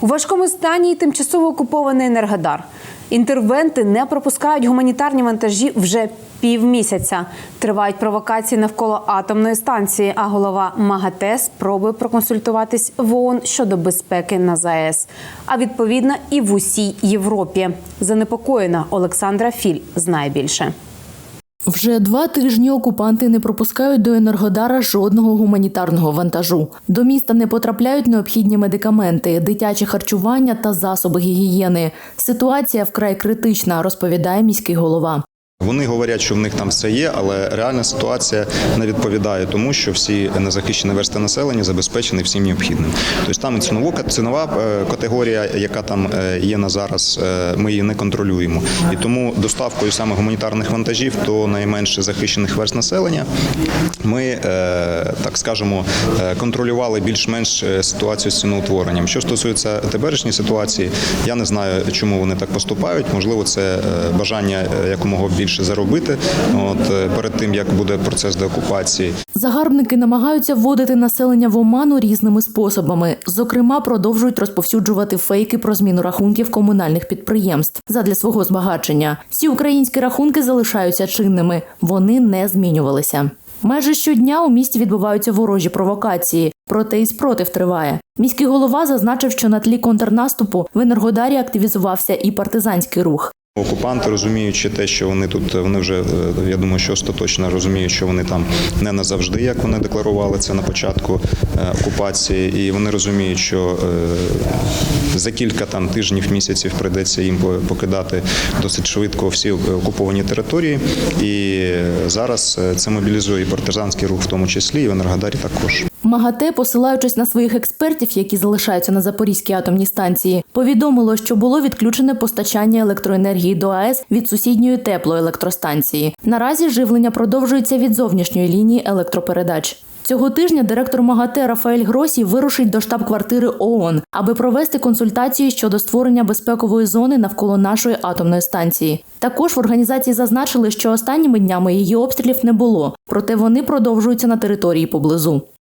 У важкому стані тимчасово окупований Енергодар. Інтервенти не пропускають гуманітарні вантажі вже півмісяця. Тривають провокації навколо атомної станції. А голова МАГАТЕ спробує проконсультуватись в ООН щодо безпеки на ЗАЕС. А відповідно і в усій Європі. Занепокоєна Олександра Філь знає більше. Вже два тижні окупанти не пропускають до Енергодара жодного гуманітарного вантажу. До міста не потрапляють необхідні медикаменти, дитяче харчування та засоби гігієни. Ситуація вкрай критична, розповідає міський голова. Вони говорять, що в них там все є, але реальна ситуація не відповідає тому, що всі незахищені версти населення забезпечені всім необхідним. Тобто там і цінова, цінова е, категорія, яка там е, є на зараз, е, ми її не контролюємо. І тому доставкою саме гуманітарних вантажів до найменш захищених верст населення ми, так скажемо, контролювали більш-менш ситуацію з ціноутворенням. Що стосується теперішньої ситуації, я не знаю, чому вони так поступають. Можливо, це бажання якомога більше заробити. От е, перед тим як буде процес деокупації. Загарбники намагаються вводити населення в оману різними способами. Зокрема, продовжують розповсюджувати фейки про зміну рахунків комунальних підприємств задля свого збагачення. Всі українські рахунки залишаються чинними, вони не змінювалися. Майже щодня у місті відбуваються ворожі провокації, проте і спротив триває. Міський голова зазначив, що на тлі контрнаступу в Енергодарі активізувався і партизанський рух. Окупанти, розуміючи те, що вони тут, вони вже е, я думаю, що остаточно розуміють, що вони там не назавжди, як вони декларували це на початку е, окупації, і вони розуміють, що е, за кілька там тижнів, місяців прийдеться їм покидати досить швидко всі окуповані території. І зараз е, це мобілізує і партизанський рух, в тому числі, і в Енергодарі також. МАГАТЕ, посилаючись на своїх експертів, які залишаються на Запорізькій атомній станції, повідомило, що було відключене постачання електроенергії до АЕС від сусідньої теплоелектростанції. Наразі живлення продовжується від зовнішньої лінії електропередач. Цього тижня директор МАГАТЕ Рафаель Гросі вирушить до штаб-квартири ООН, аби провести консультації щодо створення безпекової зони навколо нашої атомної станції. Також в організації зазначили, що останніми днями її обстрілів не було, проте вони продовжуються на території поблизу.